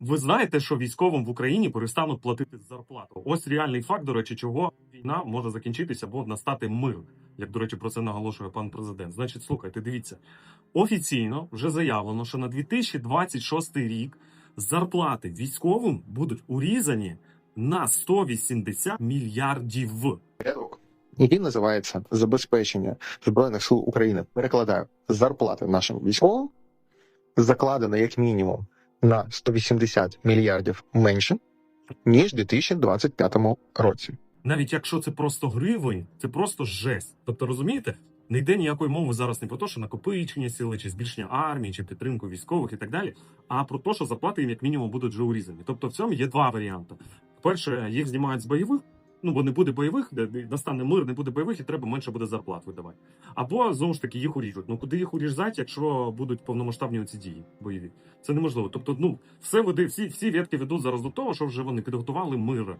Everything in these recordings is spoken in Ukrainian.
Ви знаєте, що військовим в Україні перестануть платити зарплату. Ось реальний факт, до речі, чого війна може закінчитися або настати мир. Як, до речі, про це наголошує пан президент. Значить, слухайте, дивіться, офіційно вже заявлено, що на 2026 рік зарплати військовим будуть урізані на 180 мільярдів. який називається забезпечення збройних сил України. Перекладаю зарплати нашим військовим, закладено як мінімум на 180 мільярдів менше ніж у 2025 році. навіть якщо це просто гривень, це просто жесть. Тобто, розумієте, не йде ніякої мови зараз не про те, що накопичення сили, чи збільшення армії, чи підтримку військових і так далі, а про те, що заплати їм як мінімум будуть вже урізані. Тобто, в цьому є два варіанти. Перше, їх знімають з бойових. Ну, бо не буде бойових, де настане мир, не буде бойових, і треба менше буде зарплат видавати. Або знову ж таки їх уріжуть. Ну куди їх урізати, якщо будуть повномасштабні ці дії бойові? Це неможливо. Тобто, ну все веде, всі, всі ветки ведуть зараз до того, що вже вони підготували мир.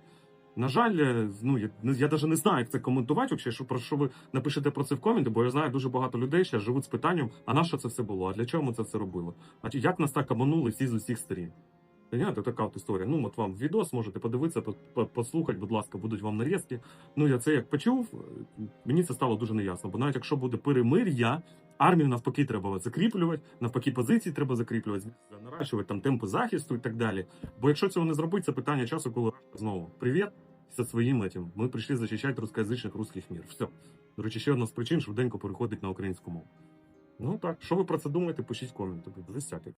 На жаль, е, ну я, я навіть не знаю, як це коментувати, вообще, що про що ви напишете про це в коменти, бо я знаю дуже багато людей ще живуть з питанням: а на що це все було? А для чого ми це все робили? А як нас так обманули всі з усіх сторін? Понимаєте, така от історія. Ну, от вам відос можете подивитися, по- по- послухати, будь ласка, будуть вам нарізки. Ну, я це як почув, е, мені це стало дуже неясно. Бо навіть якщо буде перемир'я, армію навпаки треба закріплювати, навпаки, позиції треба закріплювати, наращувати там темпи захисту і так далі. Бо якщо цього не зробити, це питання часу, коли знову привіт зі своїм этим. Ми прийшли захищати русскоязичних русських мір. Все. До речі, ще одна з причин швиденько переходить на українську мову. Ну так, що ви про це думаєте, пишіть коменти. Буде всяке.